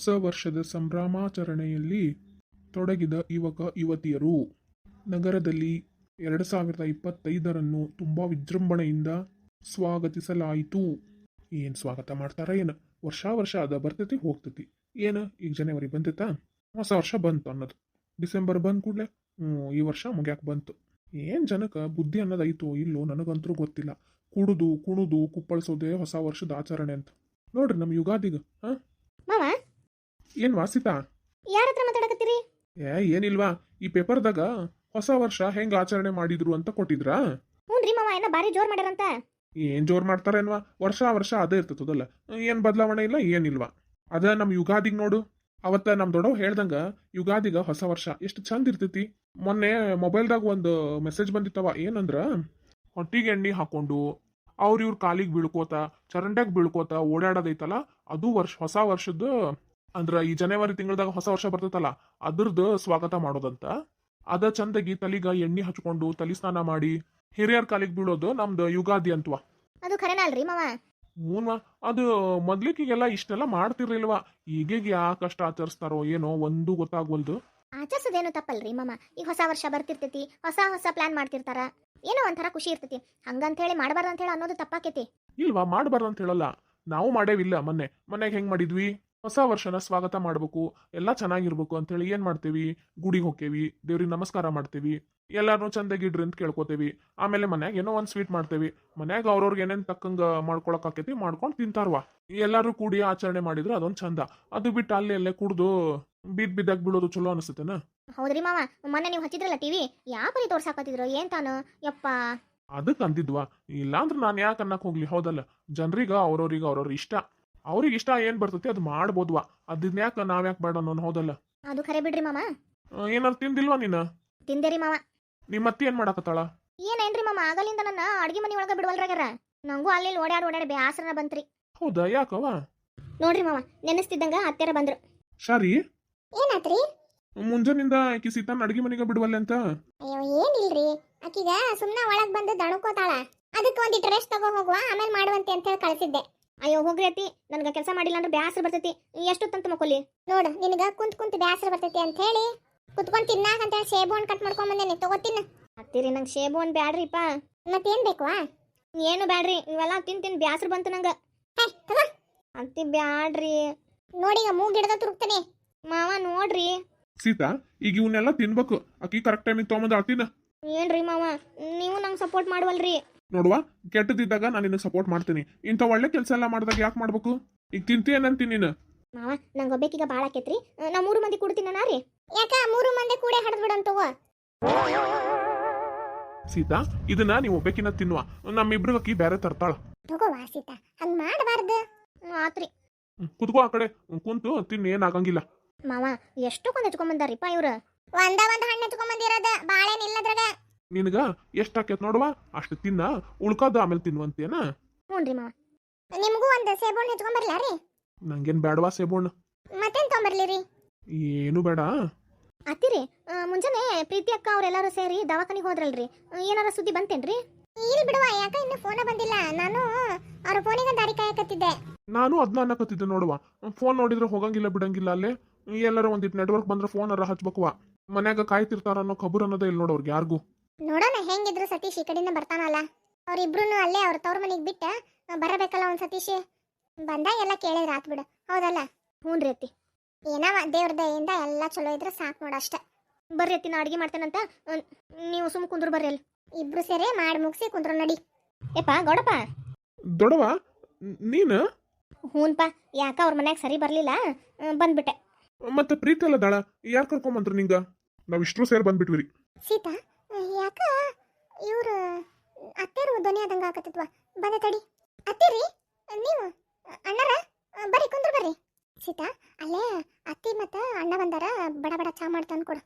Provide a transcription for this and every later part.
ಹೊಸ ವರ್ಷದ ಸಂಭ್ರಮಾಚರಣೆಯಲ್ಲಿ ತೊಡಗಿದ ಯುವಕ, ಯುವತಿಯರು. ನಗರದಲ್ಲಿ ಎರಡು ಸಾವಿರದ ಇಪ್ಪತ್ತೈದರನ್ನು ತುಂಬ ವಿಜೃಂಭಣೆಯಿಂದ ಸ್ವಾಗತಿಸಲಾಯಿತು. ಏನು ಸ್ವಾಗತ ಮಾಡ್ತಾರ, ಏನು? ವರ್ಷ ವರ್ಷ ಅದ ಬರ್ತೈತಿ, ಹೋಗ್ತೈತಿ. ಏನು? ಈಗ ಜನವರಿ ಬಂತೈತಾ? ಹೊಸ ವರ್ಷ ಬಂತು ಅನ್ನೋದು. ಡಿಸೆಂಬರ್ ಬಂದ ಕೂಡಲೇ? ಹ್ಞೂ ಈ ವರ್ಷ ಮುಗ್ಯಾಕೆ ಬಂತು. ಏನು ಜನಕ್ಕೆ ಬುದ್ಧಿ ಅನ್ನೋದೈತೋ ಇಲ್ಲೋ ನನಗಂತರೂ ಗೊತ್ತಿಲ್ಲ. ಕುಡಿದು, ಕುಣಿದು, ಕುಪ್ಪಳಿಸೋದೇ ಹೊಸ ವರ್ಷದ ಆಚರಣೆ ಅಂತ. ನೋಡ್ರಿ ನಮ್ಮ ಯುಗಾದಿಗೆ, ಹಾಂ? ಏನು ವಾಸಿತಾ? ಯಾರ ಹತ್ರ ಮಾತಾಡಕತ್ತೀರಿ? ಏ ಏನಿಲ್ವಾ ಈ ಪೇಪರ್ದಾಗ ಹೊಸ ವರ್ಷ ಹೆಂಗ್ ಆಚರಣೆ ಮಾಡಿದ್ರು ಅಂತ ಕೊಟ್ಟಿದ್ರಾ? ಹ್ಞೂನ್ರಿ ಮಾವ ಏನ ಭಾರಿ ಜೋರ್ ಮಾಡ್ಯಾರಂತ. ಏನ್ ಜೋರ್ ಮಾಡ್ತಾರೇನ್ವಾ? ವರ್ಷ ವರ್ಷ ಅದೇ ಇರ್ತದಲ್ಲ ಏನ್ ಬದಲಾವಣೆ ಇಲ್ಲ ಏನಿಲ್ವಾ? ಅದ ನಮ್ ಯುಗಾದಿಗ್ ನೋಡು. ಅವತ್ತ ನಮ್ ದೊಡ್ಡವ್ ಹೇಳ್ದಂಗ ಯುಗಾದಿಗ ಹೊಸ ವರ್ಷ ಎಷ್ಟು ಚಂದ ಇರ್ತೈತಿ. ಮೊನ್ನೆ ಮೊಬೈಲ್ದಾಗ ಒಂದು ಮೆಸೇಜ್ ಬಂದಿತ್ತವ ಏನಂದ್ರ? ಹೊಟ್ಟಿಗೆ ಎಣ್ಣೆ ಹಾಕೊಂಡು ಅವ್ರ ಇವ್ರ ಕಾಲಿಗೆ ಬೀಳ್ಕೋತ ಚರಂಡ್ಯಾಗ ಬೀಳ್ಕೋತ ಓಡಾಡೋದೈತಲ್ಲ ಅದು ವರ್ಷ ಹೊಸ ವರ್ಷದ ಅಂದ್ರ ಈ ಜನವರಿ ತಿಂಗಳದಾಗ ಹೊಸ ವರ್ಷ ಬರ್ತೈತಲ್ಲ ಅದ್ರದ್ದು ಸ್ವಾಗತ ಮಾಡೋದಂತ. ಅದ ಚಂದಗಿ ತಲಿಗ ಎಣ್ಣೆ ಹಚ್ಕೊಂಡು ತಲಿ ಸ್ನಾನ ಮಾಡಿ ಹಿರಿಯರ್ ಕಾಲಿಗೆ ಬೀಳೋದು ನಮ್ದು ಯುಗಾದಿ ಅಂತವ. ಅದು ಖರೇನ ಅಲ್ರಿ ಮಾವ? ಹ್ಞೂನ್ವಾ ಅದು ಮೊದ್ಲಿಕ್ಕಿಗೆಲ್ಲ ಇಷ್ಟೆಲ್ಲ ಮಾಡ್ತಿರ್ಲಿಲ್ವಾ ಈಗೀಗ ಯಾಕಷ್ಟು ಆಚರಿಸ್ತಾರೋ ಏನೋ ಒಂದು ಗೊತ್ತಾಗ್ವಲ್ದು. ಆಚರಿಸೋದೇನು ತಪ್ಪಲ್ರಿ ಮಾಮ ಈಗ ಹೊಸ ವರ್ಷ ಬರ್ತಿರ್ತೈತಿ ಹೊಸ ಹೊಸ ಪ್ಲಾನ್ ಮಾಡ್ತಿರ್ತಾರ. ಏನೋ ಒಂಥರ ಖುಷಿ ಇರ್ತೈತಿ ಹಂಗಂತ ಹೇಳಿ ಮಾಡಬಾರ್ದು ಅಂತ ಹೇಳಿ ಅನ್ನೋದು ತಪ್ಪಾಕೈತಿ. ಇಲ್ವಾ ಮಾಡಬಾರ್ದು ಅಂತ ಹೇಳಲ್ಲ ನಾವು ಮಾಡೇವಿಲ್ಲ ಮೊನ್ನೆ ಮನೆಗೆ ಹೆಂಗ್ ಮಾಡಿದ್ವಿ? ಹೊಸ ವರ್ಷನ ಸ್ವಾಗತ ಮಾಡ್ಬೇಕು ಎಲ್ಲ ಚೆನ್ನಾಗಿರ್ಬೇಕು ಅಂತ ಹೇಳಿ ಏನ್ ಮಾಡ್ತೇವಿ? ಗುಡಿಗೆ ಹೋಗ್ತೇವಿ ದೇವ್ರಿಗೆ ನಮಸ್ಕಾರ ಮಾಡ್ತೇವಿ ಎಲ್ಲಾರನು ಚಂದಾಗಿಡ್ರಿ ಅಂತ ಕೇಳ್ಕೊತೇವಿ. ಆಮೇಲೆ ಮನ್ಯಾಗ ಏನೋ ಒಂದ್ ಸ್ವೀಟ್ ಮಾಡ್ತೇವಿ. ಮನ್ಯಾಗ ಅವ್ರವ್ರಿಗೆ ಏನೇನ್ ತಕ್ಕಂಗ ಮಾಡ್ಕೊಳಕ್ ಆಕೈತಿ ಮಾಡ್ಕೊಂಡ್ ತಿಂತಾರವ ಎಲ್ಲರೂ ಕೂಡಿ ಆಚರಣೆ ಮಾಡಿದ್ರೆ ಅದೊಂದು ಚಂದ. ಅದು ಬಿಟ್ಟು ಅಲ್ಲಿ ಅಲ್ಲೇ ಕುಡ್ದು ಬಿದ್ ಬಿದ್ದಾಗ ಬಿಡೋದು ಚಲೋ ಅನಿಸುತ್ತೇನ? ಹೌದ್ರಿ ಮಾವ ಮೊನ್ನೆ ನೀವು ಹಚ್ಚಿದ್ರಲ್ಲ ಟಿವಿ ಯಾವ ಪರಿ ತೋರ್ಸಾಕತ್ತಿದ್ರು? ಏನ್ ತಾನು? ಯಪ್ಪ. ಅದಕ್ಕೆ ಅಂದಿದ್ವಾ ಇಲ್ಲಾಂದ್ರೆ ನಾನು ಯಾಕೆ ಅನ್ನಕ್ ಹೋಗ್ಲಿ? ಹೌದಲ್ಲ ಜನರಿಗೆ ಅವ್ರವ್ರಿಗೆ ಅವ್ರವ್ರ ಇಷ್ಟ. ಅವ್ರಿಗೆ ಇಷ್ಟ ಏನ್ ಬರ್ತೈತಿ ಅದು ಮಾಡ್ಬೋದ್ವಾ. ಅದನ್ ಯಾಕೆ ನಾವ್ ಯಾಕೆ ಬೇಡ ನಾನು ಹೌದಲ್ಲ. ಅದು ಖರೆ ಬಿಡ್ರಿ ಮಾಮ. ಏನಾರು ತಿಂದಿಲ್ವಾ ನೀನ? ತಿಂದೇರಿ ಮಾವ. ನಿಮ್ಮ ಅತ್ತಿ ಏನ್ ಮಾಡಾಕತ್ತಾಳ? ಏನೇನ್ರಿ ಮಾಮ ಆಗಲಿಂದ ನನ್ನ ಅಡಿಗೆ ಮನೆ ಒಳಗ ಬಿಡವಲ್ರಾಗ್ಯಾರ ನಂಗೂ ಅಲ್ಲಿ ಓಡಾಡಿ ಓಡಾಡಿ ಬ್ಯಾಸರ ಬಂತ್ರಿ. ಹೌದಾ ಯಾಕವ ನೋಡ್ರಿ ಮಾವ ನೆನೆಸ್ತಿದ್ದಂಗ ಅತ್ತೆರ ಬಂದ್ರು. ಶಾರಿ? ಏನಾತ್ರಿ? ಮುಂಜಾನಿಂದ ಆಕಿ ಸೀತಾನ್ ಅಡಿಗೆ ಮನೆಗೆ ಬಿಡುವಲ್ಲ ಅಂತ? ಅಯ್ಯೋ ಏನಿಲ್ರಿ. ಆಕಿಗ ಸುಮ್ನ ಒಳಗ್ ಬಂದು ದಣಕೋತಾಳ. ಅದಕ್ಕೆ ಒಂದಿಟ್ಟು ರೆಸ್ಟ್ ತಗೋ ಹೋಗುವ ಆಮೇಲೆ ಮಾಡುವಂತೆ ಅಂತ ಹೇಳಿ ಕಳ್ಸಿದ್ದೆ. ಅಯ್ಯೋ ಹೋಗ್ರಿ ಅತ್ತಿ. ನನ್ಗ ಕೆಲಸ ಮಾಡಿಲ್ಲ ಅಂದ್ರೆ ಬ್ಯಾಸರ ಬರ್ತೈತಿ. ಎಷ್ಟು ತಂತ ಮಕ್ಕೊಲಿ? ನೋಡು ನಿನಗ ಕುಂತ್ ಕುಂತ ಬ್ಯಾಸರ ಬರ್ತೈತಿ ಅಂತ ಹೇಳಿ ಕುತ್ಕೊಂಡ್ ತಿನ್ನಾಕ ಅಂತ ಹೇಳಿ ಸೇಬು ಹಣ್ಣು ಕಟ್ ಮಾಡ್ಕೊಂಡ್ ಬಂದೇನಿ ತಗೋತಿನ. ಅತ್ತಿರಿ ನಂಗೆ ಸೇಬು ಹಣ್ಣು ಬ್ಯಾಡ್ರಿಪ್ಪ ಮತ್ತೇನ್ ಬೇಕವಾ ಏನು ಬ್ಯಾಡ್ರಿ ಇವೆಲ್ಲ ತಿನ್ ತಿನ್ ಬ್ಯಾಸರ ಬಂತು ನಂಗ. ಅತ್ತಿ ಬ್ಯಾಡ್ರಿ. ನೋಡಿ ಮೂಗ್ ಗಿಡದ ತುರುಕ್ತಾನೆ ಮಾವ ನೋಡ್ರಿ. ಸೀತಾ ಈಗ ಇವನ್ನೆಲ್ಲ ತಿನ್ಬೇಕು. ಅಕ್ಕಿ ಕರೆಕ್ಟ್ ಟೈಮಿಗೆ ತೊಗೊಂಬಂದು ಆತಿನ ಏನ್ರಿ ಮಾವ? ನೀವು ನಂಗೆ ಸಪೋರ್ಟ್ ಮಾಡುವಲ್ರಿ. ನೋಡುವ? ಕೆಟ್ಟದಿದ್ದಾಗ ನಾನು ನಿನಗೆ ಸಪೋರ್ಟ್ ಮಾಡ್ತೀನಿ. ಇಂಥ ಒಳ್ಳೆ ಕೆಲಸ ಎಲ್ಲ ಮಾಡಿದಾಗ ಯಾಕೆ ಮಾಡ್ಬೇಕು? ಈಗ ಅಂತೀನಿ ನೀನು? ಮಾವ ನಂಗೆ ಒಬ್ಬೇಕೀಗ ಭಾಳ ಆಕೈತ್ರಿ. ನಾ ಮೂರು ಮಂದಿ ಕೂಡ್ತೀನ ರೀ. ಯಾಕ ಮೂರು ಮಂದಿ ಕೂಡೆ ಹಡ್ದು ತಗೋ? ಸೀತಾ ಇದನ್ನ ನೀವು ಒಬ್ಬಕಿನ ತಿನ್ನುವ. ನಮ್ಮಿಬ್ರು ಅಕ್ಕಿ ಬೇರೆ ತರ್ತಾಳ. ತಗೋ ಸೀತಾ ಹಂಗ್ ಮಾಡಬಾರ್ದು. ಆತ್ರಿ. ಕುತ್ಕೋ ಆ ಕಡೆ. ಕುಂತು ತಿನ್ನು ಏನಾಗಂಗಿಲ್ಲ ಮಾವ ಕೊಂದ ಹೆಚ್ಕೊಂಡ್ ಬಂದಾರಿಪ್ಪ ಇವ್ರು? ಒಂದ ಒಂದ್ ಹಣ್ಣು ಹಚ್ಕೊಂಡ್ ಬಂದಿರೋದ. ಬಾಳೆ ಇಲ್ಲದ್ರಾಗ ನಿನಗ ಎಷ್ಟ್ ಆಕೇತ್ ನೋಡುವ? ಅಷ್ಟು ತಿನ್ನ ಉಳ್ಕೋದು ಆಮೇಲೆ ತಿನ್ನುವಂತೇನ ಹ್ಞೂನ್ರಿ ಮಾವ. ನಿಮಗೂ ಒಂದು ಸೇಬಣ್ಣು ಹೆಚ್ಕೊಂಡ್ ಬರ್ಲಾ ರೀ? ನಂಗೇನ್ ಬೇಡವಾ ಸೇಬೋಣ ಮತ್ತೇನ್ ತೊಗೊಂಬರ್ಲಿ ರೀ ಏನು ಬೇಡ. ಅತ್ತಿರಿ ಆ, ಮುಂಜಾನೆ ಪ್ರೀತಿ ಅಕ್ಕ ಅವ್ರೆಲ್ಲರೂ ಸೇರಿ ದವಾಖಾನಿಗೆ ಹೋದ್ರಲ್ರಿ. ಆ, ಏನಾರ ಸುದ್ದಿ ಬಂತೇನ್ರಿ? ಇಲ್ಲಿ ಬಿಡುವ ಯಾಕ ಇನ್ನು ಫೋನ ಬಂದಿಲ್ಲ. ನಾನು ಅವ್ರ ಫೋನಿಗೆ ದಾರಿ ಕಾಯಕತ್ತಿದ್ದೆ. ನಾನು ಅದನ್ನ ಅನ್ನಕತ್ತಿದ್ದೆ ನೋಡುವ. ಫೋನ್ ನೋಡಿದ್ರೆ ಹೋಗಂಗಿಲ್ಲ ಬಿಡಂಗಿಲ್ಲ ಅಲ್ಲೇ. ಎಲ್ಲರೂ ಒಂದಿಟ್ಟು ನೆಟ್ವರ್ಕ್ ಬಂದ್ರೆ ಫೋನ್ ಅರ ಹಚ್ಬೇಕುವ. ಮನ್ಯಾಗ ಕಾಯ್ತಿರ್ತಾರ ಅನ್ನೋ ಖಬರ್ ಅನ್ನೋದೇ ಇಲ್ಲ ನೋಡೋರ್ಗೆ ಯಾರಿಗೂ. ನೋಡೋಣ ಹೆಂಗಿದ್ರು ಸತೀಶ್ ಈ ಕಡೆಯಿಂದ ಬರ್ತಾನಲ್ಲ. ಅವ್ರಿಬ್ರು ಅಲ್ಲೇ ಅವ್ರ ತವ್ರ ಮನೆಗೆ ಬಿಟ್ಟ ಬರಬೇಕಲ್ಲ ಒಂದು ಸತೀಶ್? ಬಂದಾಗ ಎಲ್ಲ ಕೇಳಿದ್ರೆ ಆತ್ ಬಿಡು. ಹೌದಲ್ಲ? ಹ್ಞೂನ್ರಿ ಅತ್ತಿ. ಏನವ ದೇವ್ರ ದಯಿಂದ ಎಲ್ಲ ಚಲೋ ಇದ್ರೆ ಸಾಕು ನೋಡ ಅಷ್ಟ. ಬರ್ರಿ ಅತ್ತಿ ನಾ ಅಡ್ಗೆ ಮಾಡ್ತೇನಂತ. ನೀವು ಸುಮ್ ಕುಂದ್ರು ಬರ್ರಿ ಅಲ್ಲಿ. ಇಬ್ರು ಸೇರಿ ಮಾಡಿ ಮುಗಿಸಿ ಕುಂದ್ರು ನಡಿ. ಏಪ್ಪ ಗೌಡಪ್ಪ? ದೊಡವ ನೀನು? ಹ್ಞೂನ್ಪ ಯಾಕ ಅವ್ರ ಮನ್ಯಾಗ ಸರಿ ಬರಲಿಲ್ಲ? ಬಂದ್ಬಿಟ್ಟೆ. ಮತ್ತೆ ಪ್ರೀತಿ ಅಲ್ಲ ದಾಳ? ಯಾರು ಕರ್ಕೊಂಬಂದ್ರು ನಿಂಗ? ನಾವು ಇಷ್ಟ್ರು ಸೇರಿ ಬಂದ್ಬಿಟ್ವಿ ಸೀತಾ ಯಾಕ? ಇವ್ರು ಅತ್ತೆರು ಧ್ವನಿ ಆದಂಗ ಆಗತ್ತಿದ್ವಾ ಬಂದ ತಡಿ. ಅತ್ತೆರಿ ನೀವು ಅಣ್ಣರ ಬರ್ರಿ ಕುಂದ್ರ ಬರ್ರಿ. ಸೀತಾ ಅಲ್ಲೇ ಅತ್ತಿ ಮತ್ತ ಅಣ್ಣ ಬಂದಾರ ಬಡ ಬಡ ಚಾ ಮಾಡಿ ಕೊಡು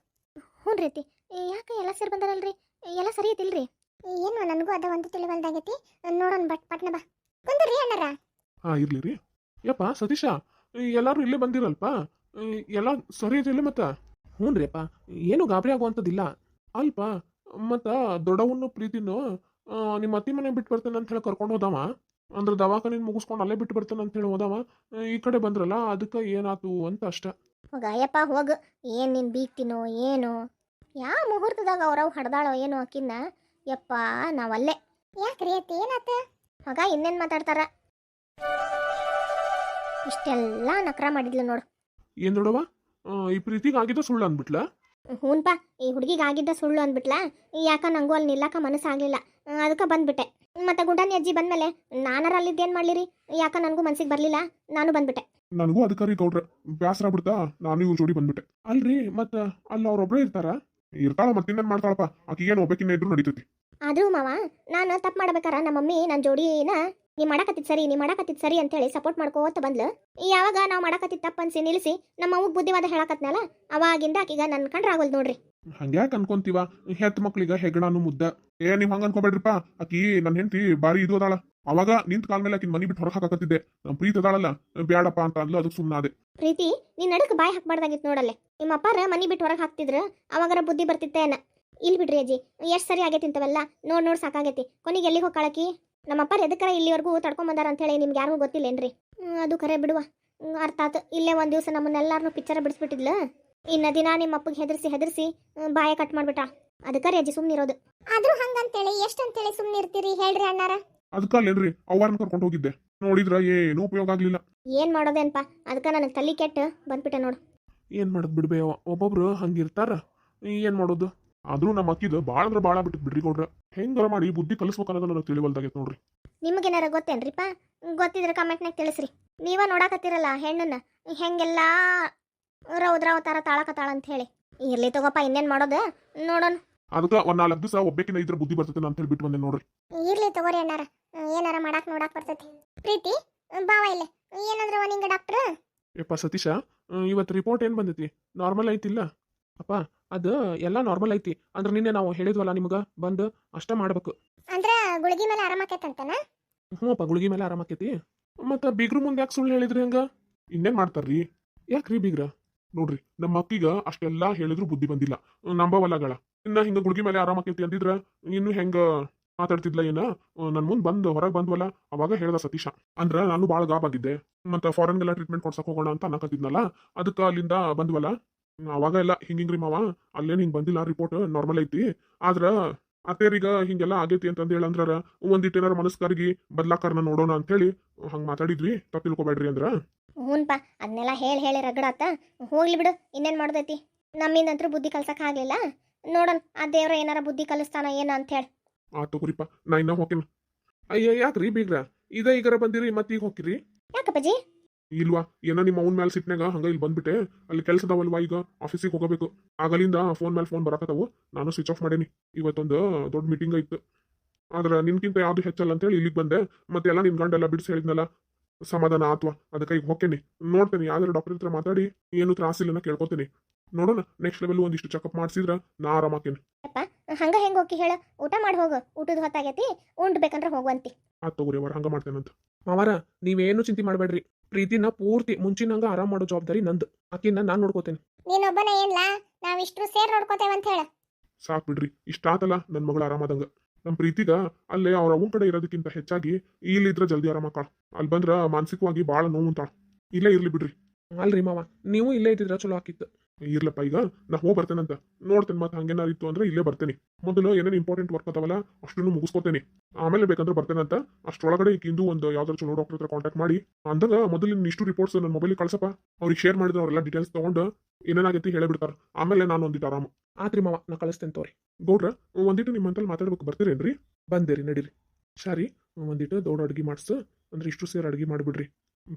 ಹ್ಞೂ ರೀ ಅತ್ತಿ ಯಾಕೆ ಎಲ್ಲ ಸೇರಿ ಬಂದಾರಲ್ರಿ? ಎಲ್ಲ ಸರಿ ಐತಿಲ್ರಿ? ಏನು ನನಗೂ ಅದ ಒಂದು ತಿಳಿವಲ್ದಾಗೈತಿ. ನೋಡೋಣ ಬಟ್ ಪಟ್ನ ಬಾ. ಕುಂದ್ರಿ ಅಣ್ಣರ. ಹಾ ಇರ್ಲಿ ರೀ. ಯಪ್ಪ ಸತೀಶ ಎಲ್ಲಾರು ಇಲ್ಲೇ ಬಂದಿರಲ್ಪ? ಎಲ್ಲ ಸರಿ ಐತಿಲ್ಲ ಮತ್ತ? ರೀ ಅಪ್ಪ ಏನು ಗಾಬರಿ ಆಗುವಂಥದ್ದಿಲ್ಲ. ಅಲ್ಪ ಮತ್ತ ದೊಡ್ಡವನ್ನು ಪ್ರೀತಿನೂ ನಿಮ್ಮ ಅತ್ತಿ ಮನೆ ಬಿಟ್ಟು ಬರ್ತೇನೆ ಅಂತ ಹೇಳಿ ಕರ್ಕೊಂಡು ಹೋದವ? ಅಂದ್ರೆ ದವಾಖಾನೆ ಮುಗಿಸ್ಕೊಂಡು ಅಲ್ಲೇ ಬಿಟ್ಟು ಬರ್ತೇನೆ ಅಂತ ಹೇಳಿ ಹೋದವ? ಈ ಕಡೆ ಬಂದ್ರಲ್ಲ ಅದಕ್ಕೆ ಏನಾತು ಅಂತ ಅಷ್ಟ. ಹೋಗ ಅಯ್ಯಪ್ಪ ಹೋಗು. ಏನು ನಿನ್ ಬೀಗ್ತೀನೋ ಏನು? ಯಾವ ಮುಹೂರ್ತದಾಗ ಅವ್ರವ್ ಹಡ್ದಾಳೋ ಏನು ಅಕ್ಕಿನ್ನ ಯಪ್ಪ ನಾವಲ್ಲೇ. ಯಾಕ್ರಿ ಅತ್ತಿ ಏನಾತ? ಮಗ ಇನ್ನೇನು ಮಾತಾಡ್ತಾರ? ಇಷ್ಟೆಲ್ಲ ನಕ್ರ ಮಾಡಿದ್ಲು ನೋಡು. ಏನ್ ದೊಡವ ಈ ಪ್ರೀತಿಗೆ ಆಗಿದ್ದು ಸುಳ್ಳು ಅಂದ್ಬಿಟ್ಲ? ಹ್ಞೂನ್ಪ ಈ ಹುಡುಗಿಗೆ ಆಗಿದ್ದ ಸುಳ್ಳು ಅಂದ್ಬಿಟ್ಲಾ? ಯಾಕ ನಂಗೂ ಅಲ್ಲಿ ನಿಲ್ಲಕ ಮನಸ್ಸಾಗ್ಲಿಲ್ಲ. ಅದಕ್ಕೆ ಬಂದ್ಬಿಟ್ಟೆ. ಮತ್ತೆ ಗುಂಡಾನಿ ಅಜ್ಜಿ ಬಂದ್ಮೇಲೆ ನಾನಾರ ಅಲ್ಲಿದ್ದೇನು ಮಾಡ್ಲಿರಿ? ಯಾಕ ನನಗೂ ಮನ್ಸಿಗೆ ಬರಲಿಲ್ಲ? ನಾನು ಬಂದ್ಬಿಟ್ಟೆ. ನನಗೂ ಅದಕ್ಕಾರಿ ಗೌಡ್ರ ಬ್ಯಾಸರ ಬಿಡ್ತಾ ನಾನು ಇವ್ರ ಜೋಡಿ ಬಂದ್ಬಿಟ್ಟೆ. ಅಲ್ರಿ ಮತ್ತ ಅಲ್ಲಿ ಅವ್ರೊಬ್ರೇ ಇರ್ತಾರ? ಇರ್ತಾಳ ಮತ್ತಿನ್ನೇನ್ ಮಾಡ್ತಾಳಪ್ಪ? ಆಕಿಗೇನು ಒಬ್ಬಕಿನ್ನ ಇದ್ರು ನಡೀತೈತಿ. ಆದ್ರೂ ಮಾವ ನಾನು ತಪ್ಪು ಮಾಡ್ಬೇಕಾರ? ನಮ್ಮ ಮಮ್ಮಿ ನನ್ನ ಜೋಡಿನ ನೀ ಮಾಡಕತ್ತಿದ್ ಸರಿ ನೀ ಮಾಡಕತ್ತಿದ್ ಸರಿ ಅಂತ ಹೇಳಿ ಸಪೋರ್ಟ್ ಮಾಡ್ಕೋತ ಬಂದ್ಲು. ಯಾವಾಗ ನಾವು ಮಾಡಕತ್ತಿದ್ ತಪ್ಪು ಅನ್ಸಿ ನಿಲ್ಲಿಸಿ ನಮ್ಮ ಅವ್ಗ ಬುದ್ಧಿವಾದ ಹೇಳಕತ್ನಲ್ಲ ಅವಾಗಿಂದ ಆಕಿಗ ನನ್ ಕಂಡ್ರ ಆಗೋಲ್ ನೋಡ್ರಿ. ಹಂಗ್ಯಾಕ್ ಅನ್ಕೊಂತೀವ? ಹೆತ್ ಮಕ್ಳಿಗ ಹೆಗ್ಣಾನು ಮುದ್ದ. ಏ ನೀವ್ ಹಂಗ ಅನ್ಕೋಬೇಡ್ರಿಪ್ಪ. ಆಕಿ ನನ್ ಹೆಂಡತಿ ಬಾರಿ ಇದು ಅದಾಳ. ಅವಾಗ ನಿಂತ ಕಾಲ ಮೇಲೆ ಆಕಿನ ಮನಿ ಬಿಟ್ಟು ಹೊರಗೆ ಹಾಕತ್ತಿದ್ದೆ ನಮ್ ಪ್ರೀತಿ ಅದಾಳಲ್ಲ ಬ್ಯಾಡಪ್ಪ ಅಂತ ಅಂದ್ಲು ಅದಕ್ಕೆ ಸುಮ್ಮನಾದೆ ಪ್ರೀತಿ ನೀ ನಡಕ್ ಬಾಯಿ ಹಾಕ್ಬಾರ್ದಾಗಿತ್ತು ನೋಡಲ್ಲೇ. ನಿಮ್ಮ ಅಪ್ಪಾರ ಮನಿ ಬಿಟ್ಟು ಹೊರಗೆ ಹಾಕ್ತಿದ್ರ ಅವಾಗರ ಬುದ್ಧಿ ಬರ್ತಿತ್ತೇನ. ಇಲ್ಲಿ ಬಿಡ್ರಿ ಅಜ್ಜಿ ಎಷ್ಟ್ ಸರಿ ಆಗೈತಿ ಅಂತವೆಲ್ಲ ನೋಡ್ ನೋಡ್ ಸಾಕಾಗೈತಿ. ಕೊನೆಗೆ ಎಲ್ಲಿಗೆ ಹೋಗ್ಕಾಳಕಿ? ನಮ್ಮ ಅಪ್ಪಾರ ಎದಕ್ಕರ ಇಲ್ಲಿವರೆಗೂ ತಡ್ಕೊಂಡ್ ಬಂದಾರ ಅಂತ ಹೇಳಿ ನಿಮ್ಗೆ ಯಾರಿಗೂ ಗೊತ್ತಿಲ್ಲೇನ್ರಿ? ಅದು ಕರೆ ಬಿಡುವ. ಅರ್ಥ ಆತು. ಇಲ್ಲೇ ಒಂದು ದಿವಸ ನಮ್ಮನ್ನೆಲ್ಲಾರನು ಪಿಕ್ಚರ್ ಬಿಡಿಸ್ಬಿಟ್ಟಿದ್ಲ. ಇನ್ನ ದಿನ ನಿಮ್ಮ ಅಪ್ಪಗೆ ಹೆದರ್ಸಿ ಹೆದರ್ಸಿ ಬಾಯ ಕಟ್ ಮಾಡ್ಬಿಟ್ಟ ಅದಕ್ಕರಿ ಅಜ್ಜಿ ಸುಮ್ಮನಿರೋದು ಆದ್ರೂ ಹಂಗಂತೇಳಿ ಎಷ್ಟಂತೇಳಿ ಸುಮ್ಮನೆ ಇರ್ತೀರಿ ಹೇಳ್ರಿ ಅಣ್ಣಾರ? ಅದಕ್ಕಲ್ಲೇನ್ರಿ ಅವ್ವಾರನ್ನ ಕರ್ಕೊಂಡು ಹೋಗಿದ್ದೆ. ನೋಡಿದ್ರ ಏನು ಉಪಯೋಗ ಆಗ್ಲಿಲ್ಲ. ಏನ್ ಮಾಡೋದೇನ್ಪ? ಅದಕ್ಕೆ ನನಗೆ ತಲೆ ಕೆಟ್ಟ ಬಂದ್ಬಿಟ್ಟೆ ನೋಡು. ಏನ್ ಮಾಡೋದು ಬಿಡ್ಬೇ ಒಬ್ಬೊಬ್ರು ಹಂಗಿರ್ತಾರ. ಏನ್ ಮಾಡೋದು? ಆದ್ರೂ ನಮ್ಮ ಅಕ್ಕಿದ ಬಾಳ ಅಂದ್ರೆ ಬಾಳ ಬಿಟ್ಟು ಬಿಡ್ರಿ ಗೌಡ್ರ. ಹೆಂಗಾರ ಮಾಡಿ ಬುದ್ಧಿ ಕಲಿಸ್ಬೇಕನ್ನೋದು ನನಗೆ ತಿಳಿವಲ್ದಾಗೈತೆ ನೋಡ್ರಿ. ನಿಮಗೇನಾರ ಗೊತ್ತೇನ್ರಿಪ್ಪ ಗೊತ್ತಿದ್ರೆ ಕಮೆಂಟ್ನಾಗ ತಿಳಿಸ್ರಿ. ನೀವ ನೋಡಾಕತ್ತಿರಲ್ಲ ಹೆಣ್ಣನ್ನ ಹೆಂಗೆಲ್ಲ ರೌದ್ರಾವತಾರ ತಾಳಕತ್ತಾಳ ಅಂತ ಹೇಳಿ ಇರ್ಲಿ ತಗೋಪ್ಪ ಇನ್ನೇನ್ ಮಾಡೋದ? ನೋಡೋಣ. ಅದಕ್ಕೆ ಒಂದ್ ನಾಲ್ಕು ದಿವಸ ಒಬ್ಬಕಿನ ಇದ್ರ ಬುದ್ಧಿ ಬರ್ತೈತೆ ಅಂತ ಹೇಳಿ ಬಿಟ್ಟು ಬಂದೆ ನೋಡ್ರಿ. ಇರ್ಲಿ ತಗೋರಿ ಅಣ್ಣಾರ. ಏನಾರ ಮಾಡಾಕ್ ನೋಡಾಕ್ ಬರ್ತೈತಿ. ಪ್ರೀತಿ ಬಾವ ಇಲ್ಲೇ. ಏನಂದ್ರೆ ನಿಂಗ ಡಾಕ್ಟರ್? ಯಪ್ಪ ಸತೀಶ ಇವತ್ತು ರಿಪೋರ್ಟ್ ಏನ್ ಬಂದೈತಿ? ನಾರ್ಮಲ್ ಐತಿಲ್ಲ? ಅಪ್ಪ ಅದು ಎಲ್ಲ ನಾರ್ಮಲ್ ಐತಿ. ಅಂದ್ರೆ ನಿನ್ನೆ ನಾವು ಹೇಳಿದ್ವಲ್ಲ ನಿಮ್ಗ ಬಂದು ಅಷ್ಟ ಮಾಡ್ಬೇಕು. ಅಂದ್ರ ಗುಳಿಗೆ ಮೇಲೆ ಆರಾಮಾಕೈತಂತನ ಹ್ಞೂ ಅಪ್ಪ ಗುಳಿಗೆ ಮೇಲೆ ಆರಾಮಾಕೈತಿ ಮತ್ತ ಬೀಗ್ರು ಮುಂದೆ ಯಾಕೆ ಸುಳ್ಳು ಹೇಳಿದ್ರಿ ಹಂಗ? ಇನ್ನೇನ್ ಮಾಡ್ತಾರ್ರಿ? ಯಾಕ್ರಿ ಬೀಗ್ರ? ನೋಡ್ರಿ ನಮ್ಮ ಅಕ್ಕಿಗ ಅಷ್ಟೆಲ್ಲಾ ಹೇಳಿದ್ರು ಬುದ್ಧಿ ಬಂದಿಲ್ಲ. ನಂಬವಲ್ಲಗಳ ಇನ್ನ ಹಿಂಗ ಗುಳಿಗೆ ಮೇಲೆ ಆರಾಮಾಕೈತಿ ಅಂದಿದ್ರ ಇನ್ನು ಹೆಂಗ ಮಾತಾಡ್ತಿದ್ಲ ಏನ? ನನ್ ಮುಂದ್ ಬಂದ್ ಹೊರಗ್ ಬಂದ್ವಲ್ಲ ಅವಾಗ ಹೇಳ್ದ ಸತೀಶ. ಅಂದ್ರ ನಾನು ಬಾಳ ಗಾಬಾಗಿದ್ದೆ ಮತ್ತ ಫಾರಿನ್ಗೆಲ್ಲ ಟ್ರೀಟ್ಮೆಂಟ್ ಕೊಡ್ಸಕ್ ಹೋಗೋಣ ಅಂತ ಅನ್ನಕತ್ತಿದ್ನಲ್ಲ ಅದಕ್ಕ ಅಲ್ಲಿಂದ ಬಂದ್ವಲ್ಲ? ಅವಾಗ ಎಲ್ಲ ಹಿಂಗಿಂಗ್ರಿ ಮಾವ. ಅಲ್ಲೇನು ಹಿಂಗೆ ಬಂದಿಲ್ಲ ರಿಪೋರ್ಟ್ ನಾರ್ಮಲ್ ಐತಿ. ಆದ್ರ ಅತ್ತೇರಿಗ ಹಿಂಗೆಲ್ಲ ಆಗೈತಿ ಅಂತ ಹೇಳಂದ್ರ ಅಂದ್ರ ಒಂದಿಟ್ಟು ಏನಾರ ಮನಸ್ಕರಿಗೆ ಬದ್ಲಾಕಾರನ ನೋಡೋಣ ಅಂತ ಹೇಳಿ ಹಂಗ್ ಮಾತಾಡಿದ್ವಿ. ತಪ್ಪು ತಿಳ್ಕೊಬೇಡ್ರಿ ಅಂದ್ರ. ಹ್ಞೂನ್ಪ ಅದನ್ನೆಲ್ಲ ಹೇಳಿ ಹೇಳಿ ರಗಡಾತ. ಹೋಗ್ಲಿ ಬಿಡು ಇನ್ನೇನ್ ಮಾಡ್ದೈತಿ? ನಮ್ಮಿಂದಂತೂ ಬುದ್ಧಿ ಕಲ್ಸಕ್ ಆಗಲಿಲ್ಲ. ನೋಡೋಣ ಆ ದೇವ್ರ ಏನಾರ ಬುದ್ಧಿ ಕಲಿಸ್ತಾನ ಏನ ಅಂತ ಹೇಳಿ ಆ ತಗೋರಿಪ್ಪ ನಾ ಇನ್ನ ಹೋಗ್ತೀನಿ. ಅಯ್ಯ ಯಾಕ್ರಿ ಬೀಗ್ರ? ಇದ ಈಗರ ಬಂದಿರಿ ಮತ್ತೆ ಈಗ ಹೋಗಿರಿ ಯಾಕಪ್ಪಾಜಿ? ಇಲ್ವಾ? ಏನೋ ನಿಮ್ಮ ಅವ್ನ ಮೇಲೆ ಸಿಟ್ನಾಗ ಹಂಗ ಇಲ್ಲಿ ಬಂದ್ಬಿಟ್ಟೆ. ಅಲ್ಲಿ ಕೆಲಸದವಲ್ವಾ ಈಗ? ಆಫೀಸಿಗೆ ಹೋಗಬೇಕು. ಆಗಲಿಂದ ಫೋನ್ ಮೇಲೆ ಫೋನ್ ಬರಕತ್ತವು. ನಾನು ಸ್ವಿಚ್ ಆಫ್ ಮಾಡೇನಿ. ಇವತ್ತೊಂದು ದೊಡ್ಡ ಮೀಟಿಂಗ್ ಇತ್ತು ಆದ್ರೆ ನಿನ್ಕಿಂತ ಯಾವ್ದು ಹೆಚ್ಚಲ್ಲ ಅಂತೇಳಿ ಇಲ್ಲಿಗೆ ಬಂದೆ. ಮತ್ತೆ ಎಲ್ಲ ನಿನ್ ಗಂಡೆಲ್ಲ ಬಿಡಿಸಿ ಹೇಳಿದ್ನಲ್ಲ. ಸಮಾಧಾನ ಆತ್ವಾ. ಅದಕ್ಕೆ ಈಗ ಹೋಗ್ತೇನೆ ನೋಡ್ತೇನೆ. ಯಾವ್ದಾರು ಡಾಕ್ಟರ್ ಹತ್ರ ಮಾತಾಡಿ. ಏನು ತ್ರಾಸಿಲ್ಲ ಕೇಳ್ಕೊತೀನಿ. ನೋಡೋಣ. ನೆಕ್ಸ್ಟ್ ಲೆವೆಲ್ ಒಂದಿಷ್ಟು ಚೆಕಪ್ ಮಾಡಿಸಿದ್ರ ನಾ ಆರಾಮಾಕೇನಿ ಹಂಗ ಹೆಂಗ್ ಹೋಗಿ ಹೇಳ? ಊಟ ಮಾಡಿ ಹೋಗು. ಊಟದ ಹೊತ್ತಾಗೈತಿ. ಉಂಡ್ ಬೇಕಂದ್ರೆ ಹೋಗುವಂತಿ. ಆತ್ ತಗೋರಿ ಅವರ ಹಂಗ ಮಾಡ್ತೇನಂತ. ಮಾವಾರ ನೀವೇನು ಚಿಂತೆ ಮಾಡಬೇಡ್ರಿ. ಪ್ರೀತಿನ ಪೂರ್ತಿ ಮುಂಚಿನಂಗ ಆರಾಮ್ ಮಾಡೋ ಜವಾಬ್ದಾರಿ ನಂದು. ಆಕಿನ ನಾನ್ ನೋಡ್ಕೋತೇನೆ. ನೀನೊಬ್ಬನ ಏನ್ಲ? ಇಷ್ಟು ಸೇರ್ ನೋಡ್ಕೋತೇವೆ ಅಂತ ಹೇಳ. ಸಾಕ್ ಬಿಡ್ರಿ. ಇಷ್ಟಾತಲ್ಲ ನನ್ ಮಗಳು ಆರಾಮಾದಂಗ. ನಮ್ ಪ್ರೀತಿಗ ಅಲ್ಲೇ ಅವ್ರ ಅವನ್ ಕಡೆ ಇರೋದಕ್ಕಿಂತ ಹೆಚ್ಚಾಗಿ ಇಲ್ಲಿದ್ರ ಜಲ್ದಿ ಆರಾಮಾಕಾಳ ಅಲ್ಲಿ ಬಂದ್ರ ಮಾನಸಿಕವಾಗಿ ಬಾಳ ನೋವು ಅಂತ ಇಲ್ಲೇ ಇರ್ಲಿ ಬಿಡ್ರಿ. ಅಲ್ರಿ ಮಾವ ನೀವು ಇಲ್ಲೇ ಇದ್ದಿದ್ರ ಚಲೋ ಆಕಿತ್ತು. ಇರ್ಲಪ್ಪ ಈಗ ನಾ ಹೋಗಿ ಬರ್ತೇನಂತ. ನೋಡ್ತೇನೆ ಮತ್ತೆ ಹಂಗೇನಾರ ಇತ್ತು ಅಂದ್ರೆ ಇಲ್ಲೇ ಬರ್ತೇನೆ. ಮೊದಲು ಏನೇನು ಇಂಪಾರ್ಟೆಂಟ್ ವರ್ಕ್ ಅದಾವಲ್ಲ ಅಷ್ಟನ್ನು ಮುಗಿಸ್ಕೊತೇನೆ. ಆಮೇಲೆ ಬೇಕಂದ್ರೆ ಬರ್ತೇನಂತ ಅಷ್ಟೊಳಗಡೆ ಈಗಿಂದು ಒಂದು ಯಾವ್ದಾದ್ರು ಚಲೋ ಡಾಕ್ಟರ್ ಹತ್ರ ಕಾಂಟ್ಯಾಕ್ಟ್ ಮಾಡಿ. ಅಂದಾಗ ಮೊದಲು ಇಷ್ಟು ರಿಪೋರ್ಟ್ಸ್ ನನ್ನ ಮೊಬೈಲ್ ಕಳ್ಸಪ್ಪ. ಅವ್ರಿಗೆ ಶೇರ್ ಮಾಡಿದ್ರೆ ಅವರೆಲ್ಲ ಡೀಟೇಲ್ಸ್ ತಗೊಂಡು ಏನೇನಾಗೈತಿ ಹೇಳಿಬಿಡ್ತಾರ. ಆಮೇಲೆ ನಾನು ಒಂದಿಟ್ಟು ಆರಾಮ. ಆತ್ರಿ ಮಾವ ನಾ ಕಳಿಸ್ತೇನೆ ತೋರಿ. ಗೌಡ್ರ ಒಂದಿಟ್ಟು ನಿಮ್ಮ ಅಂತಲ್ಲಿ ಮಾತಾಡ್ಬೇಕು ಬರ್ತೀರೇನ್ರಿ? ಬಂದೇರಿ ನಡೀರಿ. ಸರಿ ಒಂದಿಟ್ಟು ದೊಡ್ಡ ಅಡ್ಗೆ ಮಾಡಿಸು. ಅಂದ್ರೆ ಇಷ್ಟು ಸೇರಿ ಅಡ್ಗೆ ಮಾಡಿಬಿಡ್ರಿ.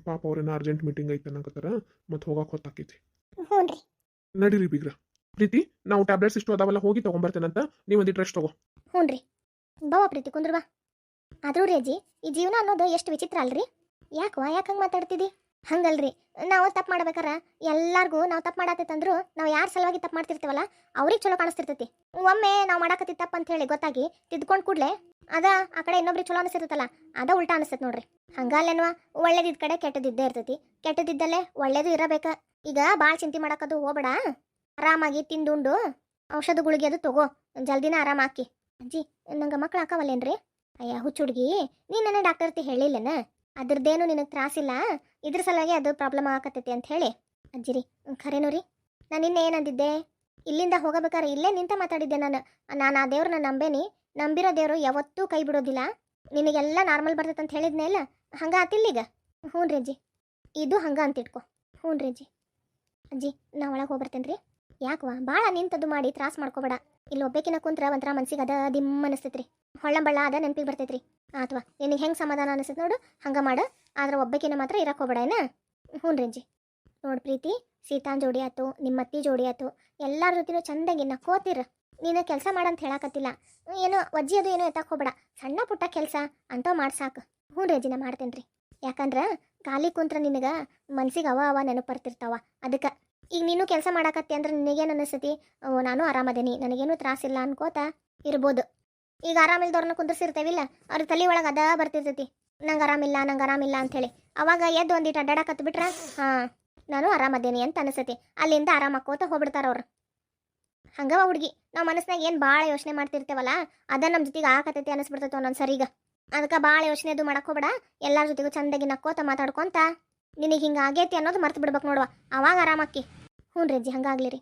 ಪಾಪ ಅವ್ರೇನ ಅರ್ಜೆಂಟ್ ಮೀಟಿಂಗ್ ಐತೆ ಅನ್ನಕತ್ತಾರ. ಮತ್ತೆ ಹೋಗಕ್ಕೆ ಹೊತ್ತಾಕೈತಿ ನಡೀರಿ ಬೀಗ್ರ. ಪ್ರೀತಿ ನಾವು ಟ್ಯಾಬ್ಲೆಟ್ಸ್ ಇಷ್ಟು ಅದಾವಲ್ಲ ಹೋಗಿ ತಗೊಂಬರ್ತೇನಂತ. ನೀವು ಒಂದಿಟ್ಟು ರೆಸ್ಟ್ ತಗೋ. ಹ್ಞೂನ್ರಿ ಬವ ಪ್ರೀತಿ ಕುಂದ್ರ ಬಾ. ಆದ್ರೂ ರೀ ಅಜ್ಜಿ ಈ ಜೀವನ ಅನ್ನೋದು ಎಷ್ಟು ವಿಚಿತ್ರ ಅಲ್ರಿ? ಯಾಕವ ಯಾಕೆ ಹಂಗೆ ಮಾತಾಡ್ತಿದ್ದಿ ಹಂಗಲ್ರಿ, ನಾವು ತಪ್ಪು ಮಾಡ್ಬೇಕಾರ ಎಲ್ಲಾರ್ಗೂ ನಾವು ತಪ್ಪು ಮಾಡತ್ತಂದ್ರು ನಾವು ಯಾರ ಸಲುವಾಗಿ ತಪ್ಪು ಮಾಡ್ತಿರ್ತೀವಲ್ಲ, ಅವ್ರಿಗೆ ಚಲೋ ಕಾಣಿಸ್ತಿರ್ತೈತಿ. ಒಮ್ಮೆ ನಾವು ಮಾಡಾಕತ್ತಿ ತಪ್ಪು ಅಂತ ಹೇಳಿ ಗೊತ್ತಾಗಿ ತಿದ್ಕೊಂಡು ಕೂಡ್ಲೆ ಅದ ಆ ಕಡೆ ಇನ್ನೊಬ್ರಿಗೆ ಚಲೋ ಅನಿಸ್ತಿರ್ತಲ್ಲ ಅದ ಉಲ್ಟಾ ಅನಿಸ್ತೈತೆ ನೋಡ್ರಿ. ಹಂಗಲ್ಲೇನ್ವಾ ಒಳ್ಳೇದಿದ್ದ ಕಡೆ ಕೆಟ್ಟದಿದ್ದೇ ಇರ್ತೈತಿ. ಕೆಟ್ಟದಿದ್ದಲ್ಲೇ ಒಳ್ಳೇದು ಇರಬೇಕ. ಈಗ ಭಾಳ ಚಿಂತೆ ಮಾಡಕದು ಹೋಗ್ಬೇಡ. ಆರಾಮಾಗಿ ತಿಂದುಂಡು ಔಷಧ ಗುಳಿಗೆ ಅದು ತಗೋ, ಜಲ್ದಿನ ಆರಾಮ ಹಾಕಿ ಅಜ್ಜಿ, ನಂಗೆ ಮಕ್ಳು ಹಾಕವಲ್ಲೇನ್ರಿ ಅಯ್ಯ ಹುಚ್ಚುಡ್ಗಿ ಹುಡುಗಿ ನೀ ನನ್ನ ಡಾಕ್ಟರ್ ತಿ ಹೇಳಿಲ್ಲನ? ಅದ್ರದ್ದೇನು ನಿನಗೆ ತ್ರಾಸಿಲ್ಲ? ಇದ್ರ ಸಲುವಾಗಿ ಅದು ಪ್ರಾಬ್ಲಮ್ ಆಗಕತ್ತೈತಿ ಅಂತ ಹೇಳಿ. ಅಜ್ಜಿರಿ ಖರೇನು ರೀ ನಾನು ನಿನ್ನೆ ಏನಂದಿದ್ದೆ ಇಲ್ಲಿಂದ ಹೋಗಬೇಕಾದ್ರೆ ಇಲ್ಲೇ ನಿಂತ ಮಾತಾಡಿದ್ದೆ ನಾನು. ನಾನು ಆ ದೇವ್ರನ್ನ ನಂಬೇನಿ. ನಂಬಿರೋ ದೇವರು ಯಾವತ್ತೂ ಕೈ ಬಿಡೋದಿಲ್ಲ. ನಿನಗೆಲ್ಲ ನಾರ್ಮಲ್ ಬರ್ತೈತೆ ಅಂತ ಹೇಳಿದ್ನೇ ಇಲ್ಲ ಹಂಗ ಆತಿಲ್ಲೀಗ ಹ್ಞೂ ರೀ ಅಜ್ಜಿ. ಇದು ಹಂಗೆ ಅಂತ ಇಟ್ಕೊ ಹ್ಞೂ ರೀ ಅಜ್ಜಿ. ಅಜ್ಜಿ, ನಾ ಒಳಗೆ ಹೋಗ್ಬರ್ತೇನೆ ರೀ ಯಾಕವಾ ಭಾಳ ನಿಂತದ್ದು ಮಾಡಿ ತ್ರಾಸ ಮಾಡ್ಕೋಬೇಡ. ಇಲ್ಲಿ ಒಬ್ಬೇಕಿನ ಕುಂತ್ರ ಒಂಥರ ಮನ್ಸಿಗೆ ಅದ ದಿಮ್ ಅನಿಸ್ತೈತ್ರಿ. ಹೊಳ್ಳಂಬಳ್ಳ ಅದ ನೆನಪಿಗೆ ಬರ್ತೈತ್ರಿ. ಅಥವಾ ನಿನಗೆ ಹೆಂಗೆ ಸಮಾಧಾನ ಅನಿಸ್ತೈತೆ ನೋಡು, ಹಂಗೆ ಮಾಡು. ಆದ್ರೆ ಒಬ್ಬಕಿನ ಮಾತ್ರ ಇರಕ್ಕೆ ಹೋಗ್ಬೇಡ ಏನ? ಹ್ಞೂ ರೀ ನೋಡಿ ಪ್ರೀತಿ, ಸೀತಾನ್ ಜೋಡಿ ಆಯ್ತು ನಿಮ್ಮ ಅತ್ತಿ ಜೋಡಿ ಆಯ್ತು, ಎಲ್ಲರ ಜೊತೆನೂ ಚಂದಾಗಿ ನಕ್ಕೋತಿರ ನೀನು ಕೆಲಸ ಮಾಡಂತ ಹೇಳಕತ್ತಿಲ್ಲ. ಏನೋ ಒಜ್ಜಿ ಅದು ಏನೋ ಎತ್ತಕ್ಕೆ ಹೋಗ್ಬೇಡ. ಸಣ್ಣ ಪುಟ್ಟ ಕೆಲಸ ಅಂತೋ ಮಾಡಿ ಸಾಕು. ಹ್ಞೂ ರೀ ಅಜ್ಜಿ, ನಾ ಮಾಡ್ತೇನೆ ರೀ ಯಾಕಂದ್ರೆ, ಖಾಲಿ ಕುಂತ್ರ ನಿನಗೆ ಮನ್ಸಿಗೆ ಅವ ಅವ ನೆನಪು ಬರ್ತಿರ್ತಾವ. ಅದಕ್ಕೆ ಈಗ ನೀನು ಕೆಲಸ ಮಾಡಾಕತ್ತಿ ಅಂದ್ರೆ ನಿನಗೇನು ಅನಿಸ್ತೈತಿ? ನಾನು ಆರಾಮದೇನಿ. ನನಗೇನು ತ್ರಾಸಿಲ್ಲ ಅನ್ಕೋತ ಇರ್ಬೋದು. ಈಗ ಆರಾಮಿಲ್ದವ್ರನ್ನ ಕುಂದಿರ್ಸಿರ್ತೇವಿಲ್ಲ, ಅವ್ರ ತಲೆ ಒಳಗೆ ಅದ ಬರ್ತಿರ್ತೈತಿ. ನಂಗೆ ಆರಾಮಿಲ್ಲ ನಂಗೆ ಆರಾಮಿಲ್ಲ ಅಂಥೇಳಿ ಅವಾಗ ಎದ್ದು ಒಂದಿಟ್ಟು ಅಡ್ಡಾಡಕತ್ ಬಿಟ್ರೆ, ಹಾಂ, ನಾನು ಆರಾಮದೇನಿ ಅಂತ ಅನಿಸ್ತೈತಿ. ಅಲ್ಲಿಂದ ಆರಾಮ ಆರಾಮಾಕೋತ ಹೋಗ್ಬಿಡ್ತಾರ ಅವ್ರು. ಹಂಗವ ಹುಡುಗಿ. ನಾವು ಮನಸ್ಸಿನಾಗ ಏನು ಭಾಳ ಯೋಚನೆ ಮಾಡ್ತಿರ್ತೇವಲ್ಲ, ಅದ ನಮ್ಮ ಜೊತೆಗೆ ಆಕತೈತಿ ಅನಿಸ್ಬಿಡ್ತೈತೆ ಒಂದೊಂದು ಸರಿಗ. ಅದಕ್ಕೆ ಭಾಳ ಯೋಚನೆ ಅದು ಮಾಡಕ್ಕೆ ಹೋಗ್ಬೇಡ. ಎಲ್ಲರ ಜೊತೆಗೂ ಚಂದಾಗಿ ನಕ್ಕೋತ ಮಾತಾಡ್ಕೊಂತ ನಿನಗೆ ಹಿಂಗೆ ಆಗೈತಿ ಅನ್ನೋದು ಮರ್ತು ಬಿಡ್ಬೇಕು ನೋಡುವ. ಅವಾಗ ಆರಾಮಾಕಿ. ಹ್ಞೂ ರೀ ಅಜ್ಜಿ ಹಂಗಾಗ್ಲಿ ರೀ.